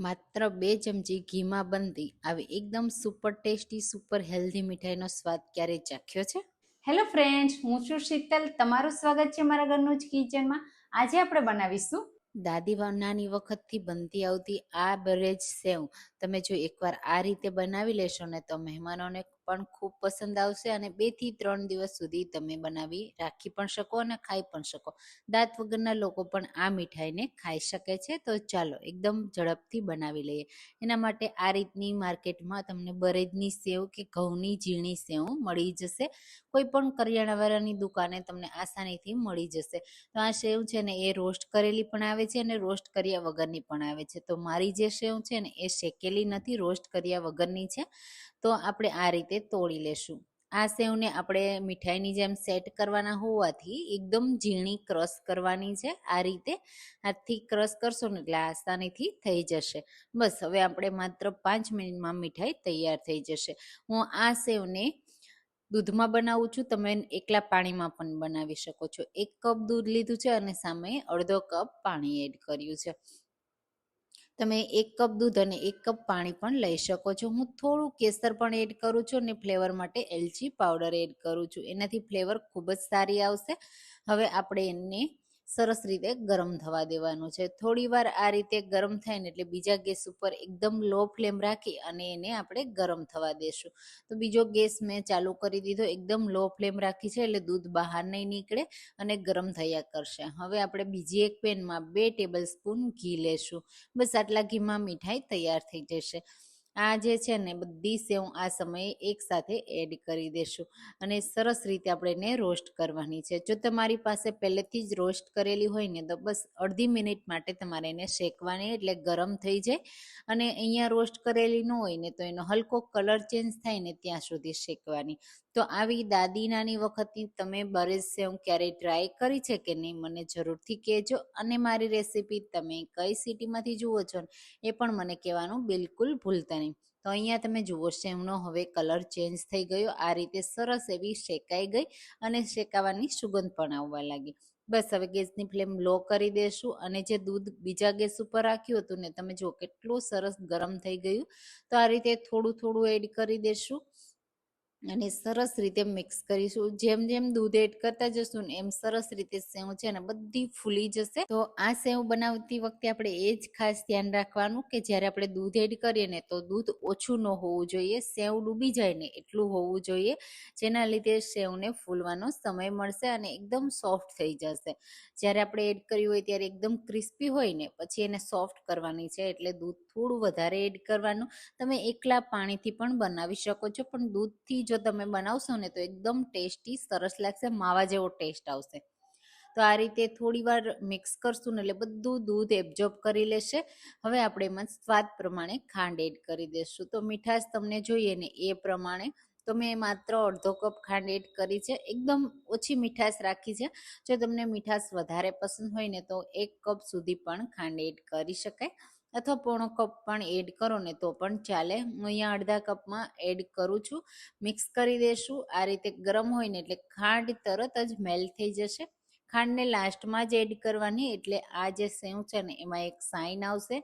માત્ર બે ચમચી ઘીમાં બનતી આવી એકદમ સુપર ટેસ્ટી સુપર હેલ્ધી મીઠાઈનો સ્વાદ ક્યારેય ચાખ્યો છે? હેલો ફ્રેન્ડ્સ હું છું શીતલ. તમારું સ્વાગત છે મારા ઘરનું જ કિચનમાં. આજે આપણે બનાવીશું દાદી નાની વખતથી બનતી આવતી આ બરેજ સેવ. તમે જો એકવાર આ રીતે બનાવી લેશો ને તો મહેમાનોને પણ ખૂબ પસંદ આવશે અને બેથી ત્રણ દિવસ સુધી તમે બનાવી રાખી પણ શકો અને ખાઈ પણ શકો. દાંત વગરના લોકો પણ આ મીઠાઈને ખાઈ શકે છે. તો ચાલો એકદમ ઝડપથી બનાવી લઈએ. એના માટે આ રીતની માર્કેટમાં તમને બરેજની સેવ કે ઘઉંની ઝીણી સેવ મળી જશે. કોઈ પણ કરિયાણાવાળાની દુકાને તમને આસાનીથી મળી જશે. તો આ સેવ છે ને એ રોસ્ટ કરેલી પણ આવે છે અને રોસ્ટ કર્યા વગરની પણ આવે છે. તો મારી જે સેવ છે ને એ શેકેલી નથી, રોસ્ટ કર્યા વગરની છે. તો આપણે આ રીતે તોડી લેશું. આ સેવને આપણે મીઠાઈની જેમ સેટ કરવાના હોવાથી એકદમ ઝીણી ક્રશ કરવાની છે. આ રીતે હાથથી ક્રશ કરશો ને એટલે આસાનીથી થઈ જશે. બસ, હવે આપણે માત્ર પાંચ મિનિટમાં મીઠાઈ તૈયાર થઈ જશે. હું આ સેવને દૂધમાં બનાવું છું. તમે એકલા પાણીમાં પણ બનાવી શકો છો. એક કપ દૂધ લીધું છે અને સામે અડધો કપ પાણી એડ કર્યું છે. તમે એક કપ દૂધ અને એક કપ પાણી પણ લઈ શકો છો. હું થોડું કેસર પણ એડ કરું છું અને ફ્લેવર માટે એલચી પાવડર એડ કરું છું. એનાથી ફ્લેવર ખૂબ જ સારી આવશે. હવે આપણે એને સરસ રીતે ગરમ થવા દેવાનું છે. થોડી વાર આ રીતે ગરમ થાય ને એટલે બીજા ગેસ ઉપર એકદમ લો ફ્લેમ રાખી અને એને આપણે ગરમ થવા દેશું. તો બીજો ગેસ મેં ચાલુ કરી દીધો, એકદમ લો ફ્લેમ રાખી છે એટલે દૂધ બહાર નહીં નીકળે અને ગરમ થયા કરશે. હવે આપણે બીજી એક પેનમાં બે ટેબલ સ્પૂન ઘી લેશું. બસ આટલા ઘીમાં મીઠાઈ તૈયાર થઈ જશે. આ જે છે ને, બધી સેવ આ સમયે એકસાથે એડ કરી દેશું અને સરસ રીતે આપણે એને રોસ્ટ કરવાની છે. જો તમારી પાસે પહેલેથી જ રોસ્ટ કરેલી હોય ને, તો બસ અડધી મિનિટ માટે તમારે એને શેકવાની, એટલે ગરમ થઈ જાય અને અહીંયા રોસ્ટ કરેલી ન હોય ને, તો એનો હલકો કલર ચેન્જ થાય ને, ત્યાં સુધી શેકવાની. તો આવી દાદી નાની વખતની તમે બરેજ સેવ ક્યારેય ટ્રાય કરી છે કે નહીં, મને જરૂરથી કહેજો અને મારી રેસીપી તમે કઈ સિટીમાંથી જુઓ છો ને, એ પણ મને કહેવાનું બિલકુલ ભૂલતા નહીં તો અહીંયા તમે જુઓ સેવનો હવે કલર ચેન્જ થઈ ગયો. આ રીતે સરસ એવી શેકાઈ ગઈ અને શેકાવાની સુગંધ પણ આવવા લાગી. બસ હવે ગેસની ફ્લેમ લો કરી દેશું અને જે દૂધ બીજા ગેસ ઉપર રાખ્યું હતું ને તમે જુઓ કેટલું સરસ ગરમ થઈ ગયું. તો આ રીતે થોડું થોડું એડ કરી દેશું. અને સરસ રીતે મિક્સ કરીશું. જેમ જેમ દૂધ એડ કરતા જશું ને એમ સરસ રીતે સેવ છે ને બધી ફૂલી જશે. તો આ સેવ બનાવતી વખતે આપણે એ જ ખાસ ધ્યાન રાખવાનું કે જ્યારે આપણે દૂધ એડ કરીએ ને તો દૂધ ઓછું ન હોવું જોઈએ, સેવ ડૂબી જાય ને એટલું હોવું જોઈએ, જેના લીધે સેવને ફૂલવાનો સમય મળશે અને એકદમ સોફ્ટ થઈ જશે. જ્યારે આપણે એડ કર્યું હોય ત્યારે એકદમ ક્રિસ્પી હોય ને પછી એને સોફ્ટ કરવાની છે એટલે દૂધ થોડું વધારે એડ કરવાનું. તમે એકલા પાણીથી પણ બનાવી શકો છો, પણ દૂધથી જો તમે બનાવશો ને તો એકદમ ટેસ્ટી, સરસ લાગશે, માવા જેવો ટેસ્ટ આવશે. તો આ રીતે થોડી વાર મિક્સ કરશું ને એટલે બધું દૂધ એબ્ઝોર્બ કરી લેશે. હવે આપણે એમાં સ્વાદ પ્રમાણે ખાંડ એડ કરી દેશું. તો મીઠાશ તમને જોઈએ ને એ પ્રમાણે. તો મેં માત્ર અડધો કપ ખાંડ એડ કરી છે. એકદમ ઓછી મીઠાશ રાખી છે. જો તમને મીઠાશ વધારે પસંદ હોય ને તો એક કપ સુધી પણ ખાંડ એડ કરી શકાય. અથવા પોણો કપ પણ એડ કરો ને તો પણ ચાલે. હું અહીંયા અડધા કપમાં એડ કરું છું. મિક્સ કરી દેશું. આ રીતે ગરમ હોય ને એટલે ખાંડ તરત જ મેલ્ટ થઈ જશે. ખાંડને લાસ્ટમાં જ એડ કરવાની, એટલે આ જે સેવ છે ને એમાં એક સાઈન આવશે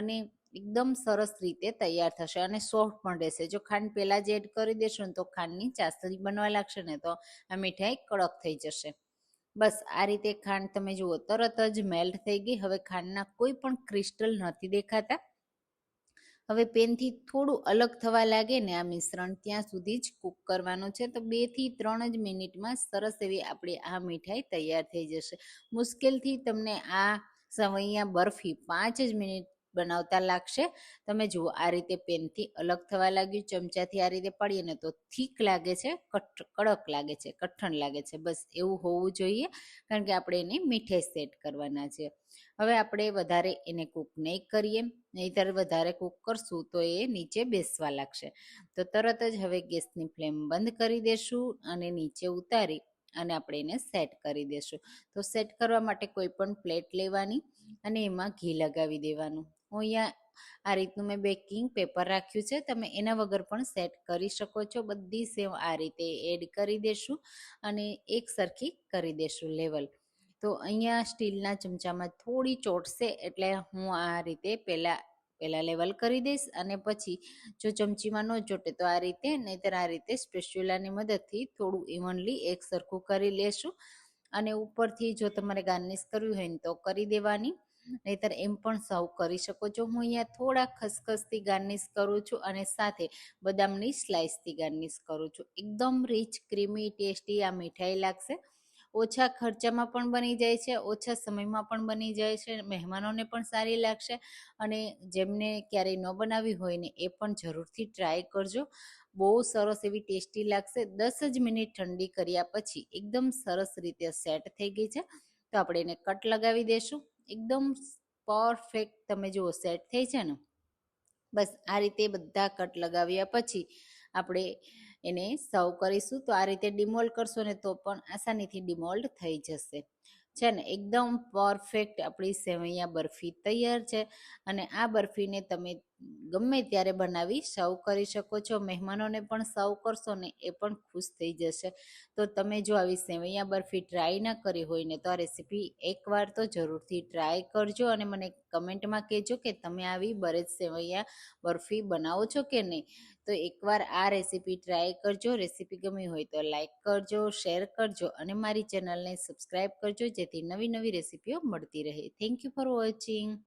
અને એકદમ સરસ રીતે તૈયાર થશે અને સોફ્ટ પણ રહેશે. જો ખાંડ પહેલાં જ એડ કરી દેશો ને તો ખાંડની ચાસણી બનવા લાગશે ને તો આ મીઠાઈ કડક થઈ જશે. બસ, આ રીતે ખાંડ તમે જુઓ, તરત જ મેલ્ટ થઈ ગઈ. હવે ખાંડના કોઈ પણ ક્રિસ્ટલ નથી દેખાતા. હવે પેનથી થોડું અલગ થવા લાગે ને આ મિશ્રણ ત્યાં સુધી જ કૂક કરવાનું છે. તો બેથી ત્રણ જ મિનિટમાં સરસ એવી આપણી આ મીઠાઈ તૈયાર થઈ જશે. મુશ્કેલથી તમને આ સવૈયા બરફી પાંચ જ મિનિટ બનાવતા લાગશે. તમે જુઓ, આ રીતે પેનથી અલગ થવા લાગ્યું, ચમચાથી આ રીતે પાડીએ ને તો થીક લાગે છે કડક લાગે છે, કઠણ લાગે છે. બસ એવું હોવું જોઈએ, કારણ કે આપણે એને મીઠે સેટ કરવાના છે. હવે આપણે વધારે એને કૂક નહીં કરીએ, નહીંતર વધારે કૂક કરશું તો એ નીચે બેસવા લાગશે. તો તરત જ હવે ગેસની ફ્લેમ બંધ કરી દેશું અને નીચે ઉતારી અને આપણે એને સેટ કરી દેશું. તો સેટ કરવા માટે કોઈ પણ પ્લેટ લેવાની અને એમાં ઘી લગાવી દેવાનું. હું અહીંયા આ રીતનું મેં બેકિંગ પેપર રાખ્યું છે. તમે એના વગર પણ સેટ કરી શકો છો. બધી સેવ આ રીતે એડ કરી દેશું અને એક સરખી કરી દેશું લેવલ. તો અહીંયા સ્ટીલના ચમચામાં થોડી ચોટશે એટલે હું આ રીતે પહેલાં પહેલાં લેવલ કરી દઈશ અને પછી જો ચમચીમાં ન ચોટે તો આ રીતે નહીંતર આ રીતે સ્પેશ્યુલાની મદદથી થોડું ઇવનલી એક સરખું કરી લેશું. અને ઉપરથી જો તમારે ગાર્નિશ કરવી હોય ને તો કરી દેવાની. નહીંતર એમ પણ સર્વ કરી શકો છો. હું અહીંયા થોડા ખસખસથી ગાર્નિશ કરું છું અને સાથે બદામની સ્લાઇસથી ગાર્નિશ કરું છું. એકદમ રીચ ક્રીમી ટેસ્ટી આ મીઠાઈ લાગશે. ઓછા ખર્ચામાં પણ બની જાય છે, ઓછા સમયમાં પણ બની જાય છે, મહેમાનોને પણ સારી લાગશે અને જેમને ક્યારેય ન બનાવી હોય ને એ પણ જરૂરથી ટ્રાય કરજો. બહુ સરસ એવી ટેસ્ટી લાગશે. દસ જ મિનિટ ઠંડી કર્યા પછી એકદમ સરસ રીતે સેટ થઈ ગઈ છે. તો આપણે એને કટ લગાવી દઈશું એકદમ પરફેક્ટ તમે જુઓ સેટ થઈ છે ને. બસ આ રીતે બધા કટ લગાવ્યા પછી આપણે એને સર્વ કરીશું. તો આ રીતે ડિમોલ્ડ કરશો ને તો પણ આસાનીથી ડિમોલ્ડ થઈ જશે. છે ને? એકદમ પરફેક્ટ આપણી સેવૈયા બરફી તૈયાર છે. અને આ બરફીને તમે ગમે ત્યારે બનાવી સર્વ કરી શકો છો. મહેમાનોને પણ સર્વ કરશો ને એ પણ ખુશ થઈ જશે. તો તમે જો આવી સેવૈયા બરફી ટ્રાય ના કરી હોય ને, તો આ રેસીપી એકવાર તો જરૂરથી ટ્રાય કરજો અને મને કમેન્ટમાં કહેજો કે તમે આવી બરેજ સેવૈયા બરફી બનાવો છો કે નહીં. તો એકવાર આ રેસીપી ટ્રાય કરજો. રેસીપી ગમી હોય તો લાઈક કરજો શેર કરજો અને મારી ચેનલને સબસ્ક્રાઈબ કરજો, જેથી નવી નવી રેસીપીઓ મળતી રહે. Thank you for watching